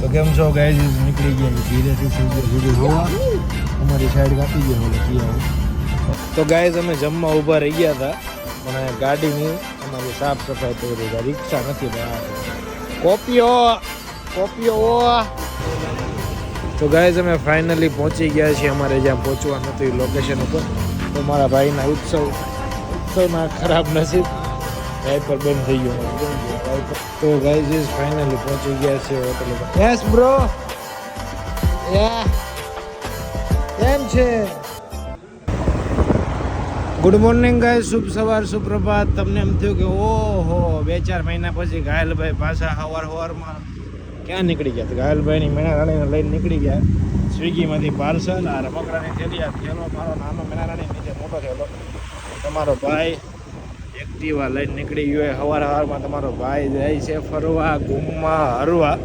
તો કેમ છો ગાઈઝ નીકળી ગયા ધીરેથી સુધી હોવા. અમારી સાઈડ કાપી ગયા ઓલે ગયા તો ગાઈઝ અમે જમવા ઊભા રહી ગયા હતા, પણ ગાડીની અમારી સાફ સફાઈ થઈ રહી રિક્ષા નથી કોપીઓ કોપીઓ. તો ગાઈઝ અમે ફાઇનલી પહોંચી ગયા છીએ. અમારે જ્યાં પહોંચવાનું હતું લોકેશન ઉપર. તો મારા ભાઈના ઉત્સવ, ઉત્સવના ખરાબ નસીબ વાઇપર બંધ થઈ ગયો. તો ગાઈઝ ઇઝ ફાઇનલી પહોંચી ગયા છે હોટલ પર યસ બ્રો યા કેમ છે? ગુડ મોર્નિંગ ગાય શુભ સવાર, સુપ્રભાત. તમને એમ થયું કે, ઓહો, બે ચાર મહિના પછી ઘાયલભાઈ પાછા હવાર સવારમાં ક્યાં નીકળી ગયા? ઘાયલભાઈની મેણા રાણીને લઈને નીકળી ગયા. સ્વિગીમાંથી પાર્સલ, આ રમકડાની થેલી, આ થેલો, મારો નાનો મેણા રાણી નીચે મોટો થેલો. તમારો ભાઈ એક્ટિવા લઈને નીકળી ગયો સવાર સવારમાં તમારો ભાઈ જાય છે ફરવા ઘૂમવા હરવા.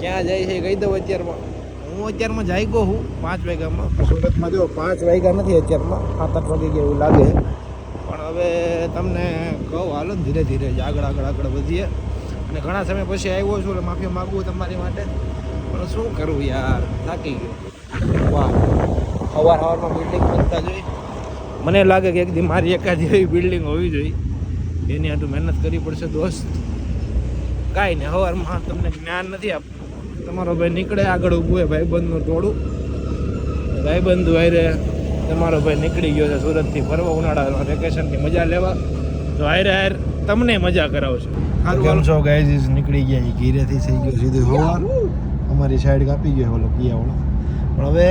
ક્યાં જાય છે કહી દઉં અત્યારમાં. હું અત્યારમાં જાગ્યો હું પાંચ વાગ્યામાં. સુરતમાં જો પાંચ વાગ્યા નથી અત્યારમાં સાત આઠ વાગે એવું લાગે. પણ હવે તમને કહું હાલો ને ધીરે ધીરે જ આગળ આગળ આગળ વધીએ. અને ઘણા સમય પછી આવ્યો છું એટલે માફી માગું તમારી માટે. પણ શું કરવું યાર થાકી ગયો. વાહ. સવાર સવારમાં બિલ્ડિંગ બનતા જોઈ મને લાગે કે એક દી મારી એકાદ એવી બિલ્ડિંગ હોવી જોઈએ. એની હાટું મહેનત કરવી પડશે દોસ્ત. કાંઈ નહીં સવારમાં તમને જ્ઞાન નથી આપ તમારો ભાઈ નીકળે આગળ ઊભું હોય ભાઈબંધનું ટોળું. ભાઈબંધુ હારે તમારો ભાઈ નીકળી ગયો છે સુરતથી ફરવા ઉનાળામાં વેકેશનની મજા લેવા. તો હારે હાર તમને મજા કરાવશે. કેમ છો ગાઈઝ નીકળી ગયા ઘીરેથી થઈ ગયો સીધું સવાર અમારી સાઈડ કાપી ગયો ઓલો કિયાવાળો. પણ હવે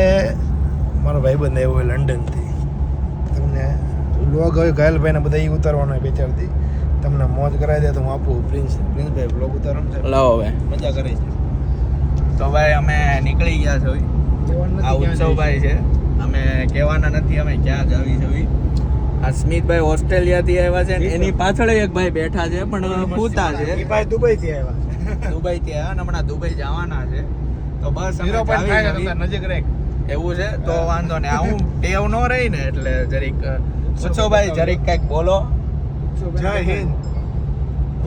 મારો ભાઈબંધ આવ્યો હોય લંડનથી લોગ હવે ઘાયલભાઈને બધા એ ઉતારવાનો બે ચાર દી. તમને મોજ કરાવી દે તો હું આપું. પ્રિન્સ પ્રિન્સભાઈ બ્લોગ ઉતારો છે લાવો હવે. મજા કરે છે. તો ભાઈ અમે નીકળી ગયા છે આ ઉત્સવભાઈ છે. અમે કહેવાના નથી અમે ક્યાં જ આવી છે આ સ્મિતભાઈ ઓસ્ટ્રેલિયાથી આવ્યા છે ને એની પાછળ એક ભાઈ બેઠા છે પણ પૂતા છે. ભાઈ દુબઈથી આવ્યા. દુબઈ થી આવ્યા અને હમણાં દુબઈ જવાના છે. તો બસ. નજીક રહે એવું છે? તો વાંધો ને હું ટેવ નો રહી ને એટલે જરીક ઉત્સવભાઈ જરીક કંઈક બોલો. જય હિન્દ.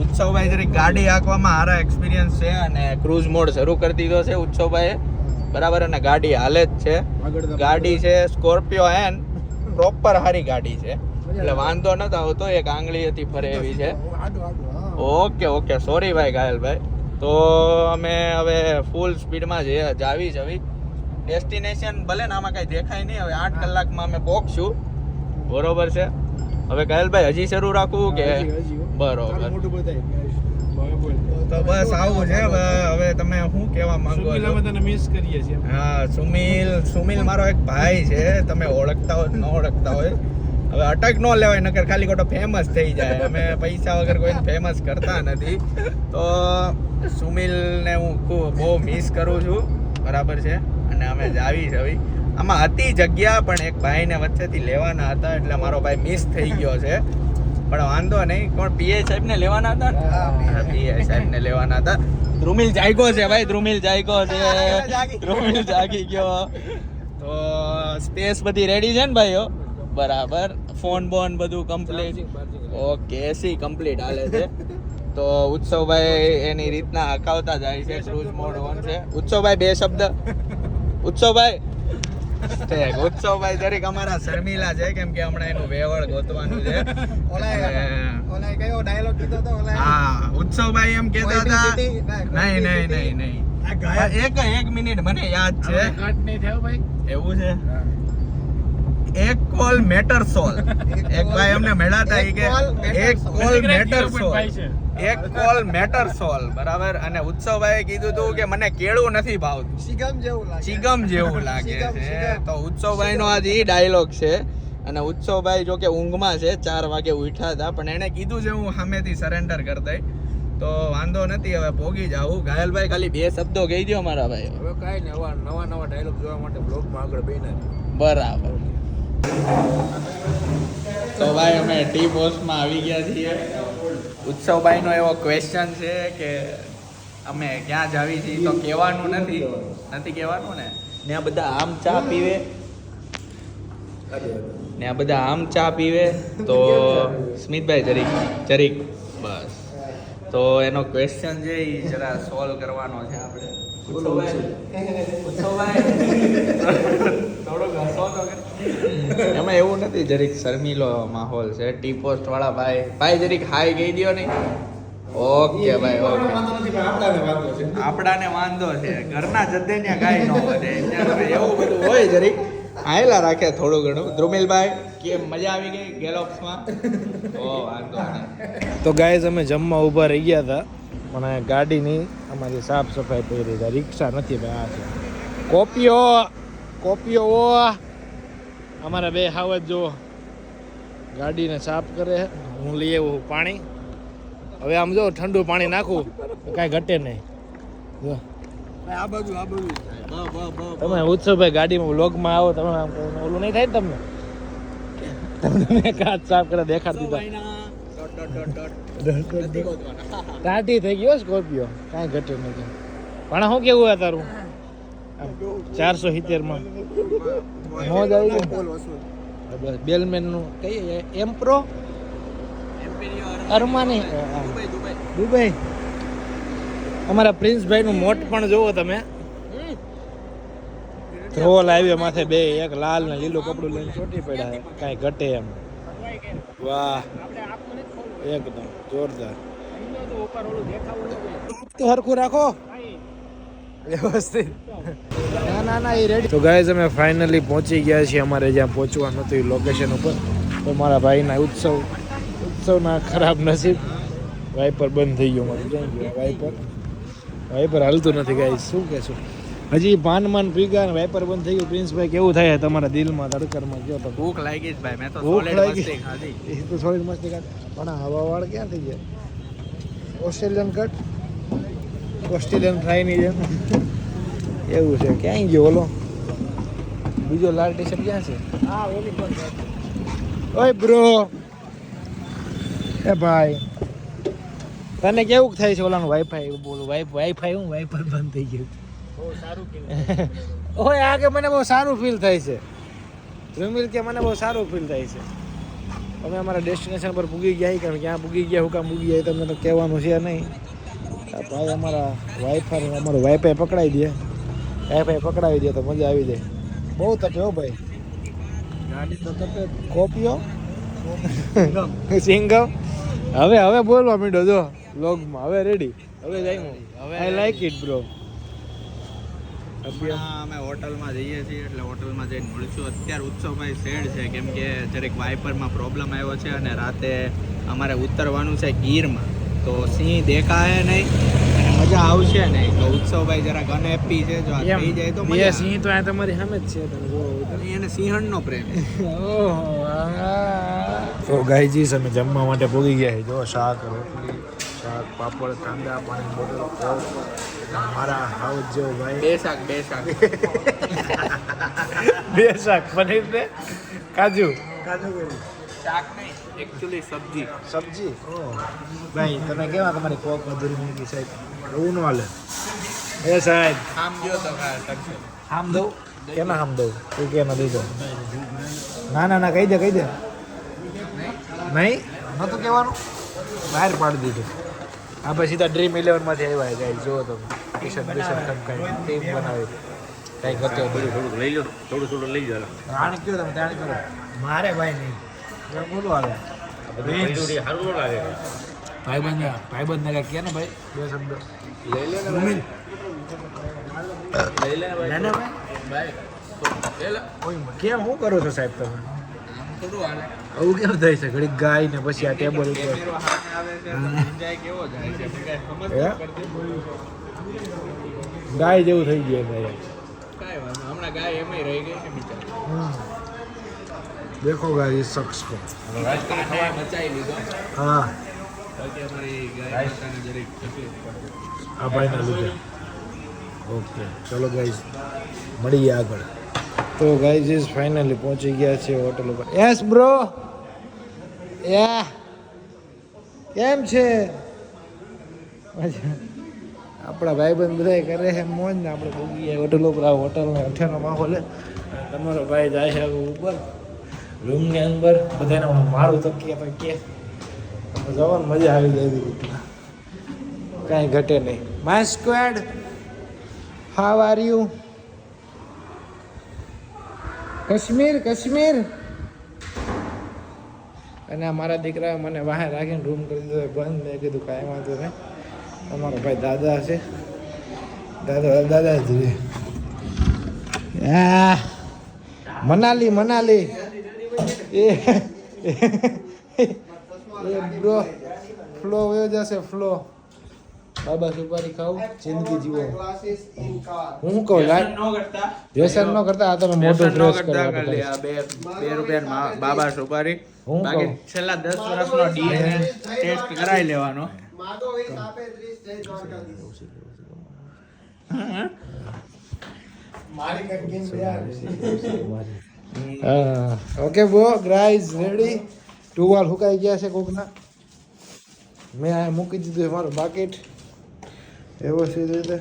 ઉત્સવભાઈ જરીક ગાડી હાંકવામાં સારા એક્સપિરિયન્સ છે અને ક્રૂઝ મોડ શરૂ કરી દીધો છે ઉત્સવભાઈએ. બરાબર અને ગાડી હાલે જ છે. ગાડી છે સ્કોર્પિયો એન પ્રોપર સારી ગાડી છે. એટલે વાંધો નતો આવતો એક આંગળી હતી ફરે એવી છે. ઓકે ઓકે સોરી ભાઈ ઘાયલભાઈ. તો અમે હવે ફૂલ સ્પીડમાં જઈએ જાવી જવી ડેસ્ટિનેશન ભલે ને આમાં કઈ દેખાય નહીં હવે આઠ કલાકમાં અમે પહોંચશું બરોબર છે? હવે કહેલભાઈ હજી શરૂ રાખવું કે બરોબર. તો બસ આવું છે હવે હવે તમે શું કહેવા માંગો છો? તને મિસ કરીએ છીએ. હા સુમિલ સુમિલ મારો એક ભાઈ છે તમે ઓળખતા હોય ન ઓળખતા હોય. હવે અટક ન લેવાય નકર ખાલી ખોટો ફેમસ થઈ જાય. અમે પૈસા વગર કોઈ ફેમસ કરતા નથી. તો સુમિલને હું ખૂબ બહુ મિસ કરું છું. બરાબર છે? અને અમે જાવી જવી આમાં હતી જગ્યા પણ એક ભાઈને વચ્ચેથી લેવાના હતા એટલે મારો ભાઈ મિસ થઈ ગયો છે. પણ વાંધો નહીં. કોણ પીએ સાહેબ ને લેવાના હતા? ને પીએ. સાહેબ ને લેવાના હતા. ધ્રુમિલ જાગ્યો છે ભાઈ ધ્રુમિલ જાગ્યો છે. ધ્રુમિલ જાગી ગયો. તો સ્પેસ બધી રેડી છે ને ભાઈઓ? બરાબર. ફોન બોન બધું કમ્પ્લીટ. ઓકે એસી કમ્પ્લીટ હાલે છે. તો ઉત્સવભાઈ એની રીતના હકાવતા જાય છે ક્રૂઝ મોડ ઓન છે. ઉત્સવભાઈ બે શબ્દ. ઉત્સવભાઈ ઉત્સવભાઈ જરીક અમારા શર્મિલા છે કેમ કે હમણાં એનું વેવળ ગોતવાનું છે. અને- હા ઉત્સવભાઈ એમ કહેતા હતા. નહીં નહીં નહીં નહીં. એક એક મિનિટ મને યાદ છે. એવું છે? એક કોલ મેટર સોલ. એક ભાઈ અમને મળ્યા હતા કે એક કોલ મેટર સોલ. એક કોલ મેટર સોલ. બરાબર? અને ઉત્સવભાઈ કીધું હતું કે મને કેળું નથી ભાવતું. ચિગમ જેવું લાગે. છે. તો ઉત્સવભાઈ નો આજ ઈ ડાયલોગ છે. અને ઉત્સવભાઈ જો કે ઊંઘમાં છે ચાર વાગે ઉઠ્યા હતા. પણ એણે કીધું છે હું સામેથી સરેન્ડર કરી દઈ તો વાંધો નથી હવે ભોગી જાવું ઘાયલભાઈ ખાલી બે શબ્દો કહી દો મારા ભાઈ હવે કાંઈ નહીં નવા નવા નવા ડાયલોગ જોવા માટે બ્લોગમાં આગળ બેના બરાબર. તો ભાઈ, અમે ટી પોસ્ટમાં આવી ગયા છીએ. ઉત્સવભાઈનો એવો ક્વેશ્ચન છે કે અમે ક્યાં જાવી છીએ? તો કહેવાનું નથી. નથી કહેવાનું ને? ને બધા આમ ચા પીવે. ને બધા આમ ચા પીવે. તો સ્મિતભાઈ, જરીક જરીક, બસ. તો એનો ક્વેશ્ચન છે એ જરા સોલ્વ કરવાનો છે આપણે. એમાં એવું નથી જરીક શર્મીલો માહોલ છે. ટી પોસ્ટ વાળા ભાઈ ભાઈ જરીક હાઈ ગઈ દ્યો ને ઓકે ભાઈ ઓકે. આપડાને વાંધો છે. ઘરના જદ્દે ને કાંઈ ન વધે. તમે એવું બધું હોય જરીક. આયેલા રાખે થોડું ઘણું. ધ્રુમિલભાઈ કેમ મજા આવી ગઈ ગેલોક્સમાં? ઓ વાંધો તો ગાઈઝ અમે જમવા ઊભા રહી ગયા હતા. પણ ગાડીની અમારી સાફ સફાઈ કરી હતી રિક્ષા નથી ભાઈ આ છે. કોપીઓ કોપીઓ ઓ અમારા બે હાવજ જો ગાડીને સાફ કરે હું લઈ આવું પાણી. હવે આમ જો ઠંડુ પાણી નાખું કાંઈ ઘટે નહીં. જો. આ બાજુ આ બાજુ. તમે ઉત્સવભાઈ ગાડીમાં વ્લોગમાં આવો તમે આમ ઓલું નહીં થાય તમને? તમને મેં કાચ સાફ કરે દેખાડી દીધા. ટાટી થઈ ગયો સ્કોર્પિયો. કાંઈ ઘટે નથી પણ શું કેવું હોય તારું? ચારસો સિત્તેરમાં. મોજ આવી ગઈ હા, બસ બેલમેન કઈ એમ્પ્રો અરમાની? દુબઈ અમારા પ્રિન્સભાઈ નું મોટ પણ જોવો તમે. ધ્રોલ હાઈવે માથે બે એક લાલ ને લીલું કપડું લઈને ચોટી પડ્યા. કાંઈ ઘટે એમ. વાહ. એકદમ જોરદાર. તો હરખું રાખો. વ્યવસ્થિત. ના ના ના એ રેડી તો ગાઈઝ અમે ફાઇનલી પહોંચી ગયા છીએ. અમારે જ્યાં પહોંચવાનું હતું એ લોકેશન ઉપર. તો મારા ભાઈના ઉત્સવ ઉત્સવના ખરાબ નસીબ. વાઇપર બંધ થઈ ગયો મારું. જઈ ગયો વાઇપર વાઇપર હાલતું નથી ગાઈઝ શું કહેશું હજી પાન માન પી ગયા વાઇપર બંધ થઈ ગયું. પ્રિન્સભાઈ કેવું થાય તમારા દિલમાં તડકરમાં ગયો તો. ભૂખ લાગી જ ભાઈ. મેં તો ભૂખ લાગી. એ તો થોડી મસ્તી ખાધી. પણ હવા હવાવાળ ક્યાં થઈ ગયા ઓસ્ટ્રેલિયન કટ ઓસ્ટ્રેલિયન ફ્રાયની જેમ એવું છે. ક્યાંય ગયો ઓલો? બીજો લાલ ટી શર્ટ ક્યાં છે? ઓય બ્રો! એ ભાઈ. તને કેવું થાય છે ઓલાનું વાઈફાઈ બોલું વાઈફ વાઈફાઈ હું? વાઈફાઈ બંધ થઈ ગયું. ઓય આ કે મને બહુ સારું ફીલ થાય છે. રમીલ કે મને બહુ સારું ફીલ થાય છે. અમે અમારા ડેસ્ટિનેશન પર પૂગી ગયા કે ક્યાં પૂગી ગયા હું કામ પૂગી ગયા એ તમને તો કહેવાનું છે નહીં. ભાઈ અમારા વાઈફાઈ અમારું વાઈફાઈ પકડાવી દે. વાઈફાઈ પકડાવી દે તો મજા આવી જાય. બહુ તપે હો ભાઈ. ગાડી તો તપે કોપીઓ સિંગમ. હવે હવે બોલવા માંડો જો લોગમાં હવે રેડી હવે જાય હવે આઈ લાઈક ઇટ બ્રો અમે હોટલમાં જઈએ છીએ એટલે હોટલમાં જઈને મળશું. અત્યારે ઉત્સવભાઈ શેડ છે કેમ કે જરીક વાઇપરમાં પ્રોબ્લેમ આવ્યો છે અને રાતે અમારે ઉતરવાનું છે ગીરમાં. તો સિંહ દેખાય નહીં અને મજા આવશે નહીં. તો ઉત્સવભાઈ જરાક અનહેપી છે. જો આ થઈ જાય તો મજા. સિંહ તો આ તમારી સામે જ છે. તમે. એને સિંહણનો પ્રેમ તો ગાયજી અમે જમવા માટે પૂગી ગયા છે જો શાક રોટલી શાક પાપડ કાંદા પાણી બોટલ મારા હાઉસ જેવો ભાઈ. બે શાક બે શાક. બે શાક પનીર ને કાજુ. શાક નહીં. એકચ્યુઅલી સબ્જી. સબ્જી? ભાઈ તમે કેવા તમારી કોક મજૂરી મૂકી સાહેબ? એવું ન હાલે. એ સાહેબ. આમ ગયો તો ખા આમ દઉં? કેના આમ દઉં? તું કે ના દઉં ના ના ના કહી દે કહી દે. નહીં? નહોતું કહેવાનું? બહાર પાડી દીધું. આપણે સીધા ડ્રીમ ઇલેવનમાંથી આવ્યા ગાઈ જુઓ તમે. કિશન કિશન ખમકાઈ ટીમ બનાવી. કંઈ કરતો થોડું થોડુંક લઈ લો. થોડું થોડું લઈ જાઓ. આને કયો તમે? ત્યાં કરો મારે ભાઈ નહીં. બોલો ભાઈબંધ ને ભાઈ બે લઈ ને કેમ શું કરો છો સાહેબ તમે આવું કેમ થાય છે ઘડીક ગાય ને પછી આ ટેબલ આવે. ગાય જેવું થઈ ગયું હમણાં ગાય બિચારી. દેખો ગાય इस शख्स को કાંટાએ મચાઈ લીધો હા બાકી અમારી ગાય માતાને જરીક તકલીફ પડે આ ભાઈના લીધે ઓકે ચલો ગાઈઝ મળીએ આગળ તો ગાઈઝ ફાઇનલી પહોંચી ગયા છે હોટલ ઉપર યસ બ્રો યા કેમ છે મજા. આપણા ભાઈબંધ બધા કરે છે મોજ ને આપણે ભોગી ગયા હોટલ ઉપર આ હોટલનો અઠેનો માહોલ છે તમારો ભાઈ જાય છે હવે ઉપર રૂમની અંદર બધાને મારું તકીએ તો કે જવાનું, મજા આવી જાય એવી રીતના. કાંઈ ઘટે નહીં. My squad how are you Kashmir Kashmir. અને મારા દીકરાએ મને બહાર રાખીને રૂમ કરી દીધો. બંધ. મેં કીધું, કાંઈ વાંધો નહીં. અમારો ભાઈ દાદા છે. દાદા દાદા જ મનાલી મનાલી. એ એ બ્રો ફ્લો વયો જશે ફ્લો બાબા સુપારી ખાવ જિંદગી જીવો. હું કહું વ્યસન ન કરતા. આ તમે મોટો ફ્રેશ કરવા આ બે બે રૂપિયા બાબા સુપારી. હું બાકી છેલ્લા દસ વર્ષનો ડીએનએ ટેસ્ટ કરાવી લેવાનો. હા. ઓકે બો ગ્રાઈઝ રેડી ટુવાલ હુકાઈ ગયા છે કોકના. મેં આ મૂકી દીધું મારું બાકેટ વ્યવસ્થિત રીતે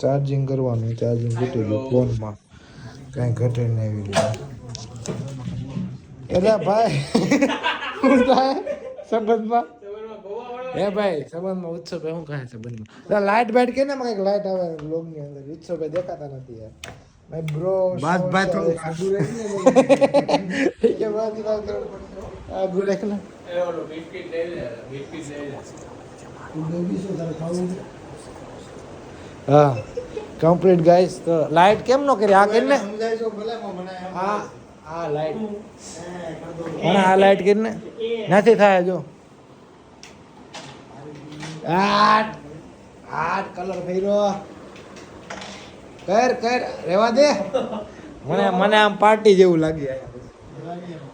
ચાર્જિંગ કરવાનું ચાર્જિંગ ઘટી ગયું ફોનમાં. કાંઈ ઘટે નહીં એવી રીતે. એટલે ભાઈ શું થાય સંબંધમાં? હે ભાઈ સંબંધમાં ઉત્સવ ભાઈ શું કહે સંબંધમાં લાઇટ બાઇટ કે ને મને કંઈક લાઇટ આવે લોગની અંદર? ઉત્સવ ભાઈ દેખાતા નથી યાર. ભાઈ બ્રો બાદ ભાઈ થોડું ખાધું રહે ઠીક है बात बात करो आगू देखना હા કમ્પ્લીટ ગાઈસ તો લાઈટ કેમ નો કરી આ કરીને સમજાય છો ભલે માં મને એમ આ આ લાઈટ પણ આ લાઈટ કરીને નથી થાય જો આટ આટ કલર ફેર્યો કર કર રેવા દે. મને મને આમ પાર્ટી જેવું લાગે.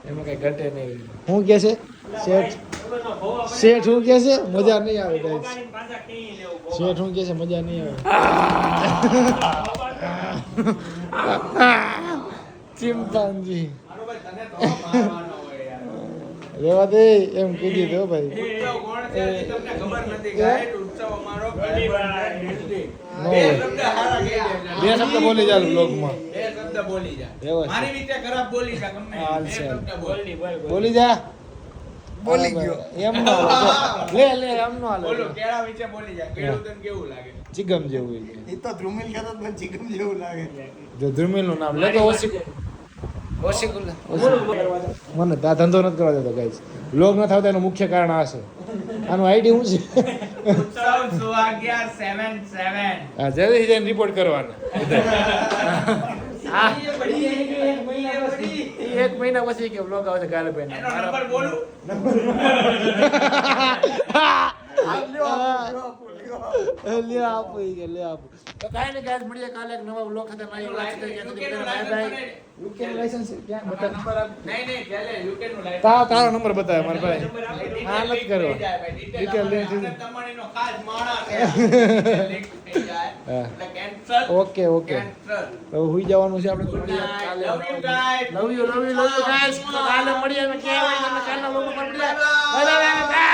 એમાં કઈ ઘટે નહીં. શું કે છે? શેઠ. શેઠ શું કે છે? મજા નહીં આવે ગાઈસ. શેઠ શું કે છે? મજા નહીં આવે. ચિંપાંજી રેવા દે એમ કીધી તો ભાઈ. બે શબ્દ બોલી જાય બ્લોગમાં વ્યવસ્થિત. મારી રીતે ખરાબ બોલી જા ગમે. હાલ બે છે. શબ્દ બોલી. બોલી જા. બોલી ગયો. એમ નો હાલે. લે લે એમ નો બોલો કેળા વિશે બોલી જા. તને કેવું લાગે? ચિગમ જેવું એ તો ધ્રુમિલ કહેતો પણ મને જેવું લાગે. જો ધ્રુમિલનું નામ લે તો ઓશિક મને આ ધંધો નથી કરવા દેતો ગાઈસ લોગ ન થતા એનું મુખ્ય કારણ આ છે. આનું આઈડી શું છે? જલ્દી જઈને રિપોર્ટ કરવાનો. હા. એક મહિના પછી કે બ્લોગ આવશે કાલે ભાઈ નંબર બોલું? લ્યો આપો કે લ્યો આપો. તો કાંઈ નહીં ગાઈસ મળીએ કાલે એક નવા બ્લોગ સાથે મારી વાત છે બાય bye. UK નું license ક્યાં? બતાવ? નહીં નહીં પહેલે યુકે નું લાઈટ તારો તારો નંબર બતાવે મારા ભાઈ. હા નથી કરવા. Detail લઈને તમારી નો ખાસ કેન્સલ ઓકે ઓકે. તો હુઈ જવાનું છે આપણે મળીએ કાલે love you guys love you love you love you guys કાલે મળીએ અમે કેવા તમને કાલના લોકો પર મળીએ. Bye bye bye